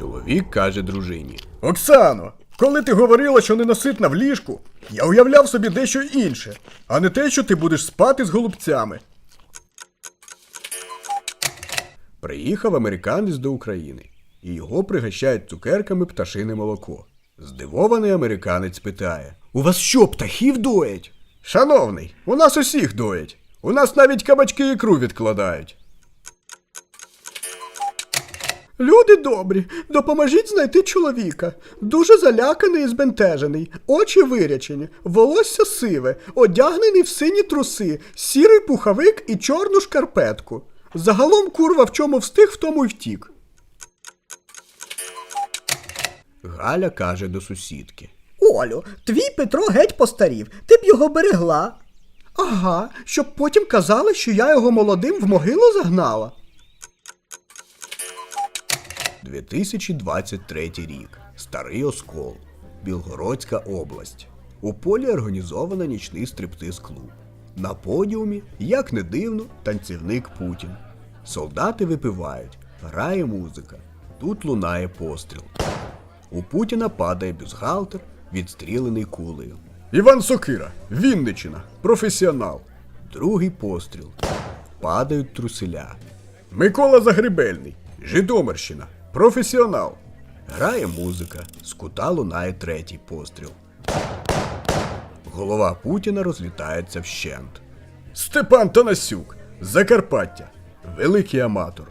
Чоловік каже дружині. Оксано, коли ти говорила, що ненаситна в ліжку, я уявляв собі дещо інше, а не те, що ти будеш спати з голубцями. Приїхав американець до України, і його пригощають цукерками пташине молоко. Здивований американець питає: У вас що, птахів доять? Шановний, у нас усіх доять. У нас навіть кабачки ікру відкладають. Люди добрі, допоможіть знайти чоловіка. Дуже заляканий і збентежений, очі вирячені, волосся сиве, одягнений в сині труси, сірий пуховик і чорну шкарпетку. Загалом курва в чому встиг, в тому й втік. Галя каже до сусідки. Олю, твій Петро геть постарів, ти б його берегла. Ага, щоб потім казали, що я його молодим в могилу загнала. 2023 рік. Старий Оскол. Білгородська область. У полі організовано нічний стриптиз-клуб. На подіумі, як не дивно, танцівник Путін. Солдати випивають, грає музика. Тут лунає постріл. У Путіна падає бюстгальтер, відстрілений кулею. Іван Сокира, Вінничина, професіонал. Другий постріл. Падають труселя. Микола Загребельний, Житомирщина, професіонал. Грає музика, з кута лунає третій постріл. Голова Путіна розлітається вщент. Степан Танасюк, Закарпаття, великий аматор.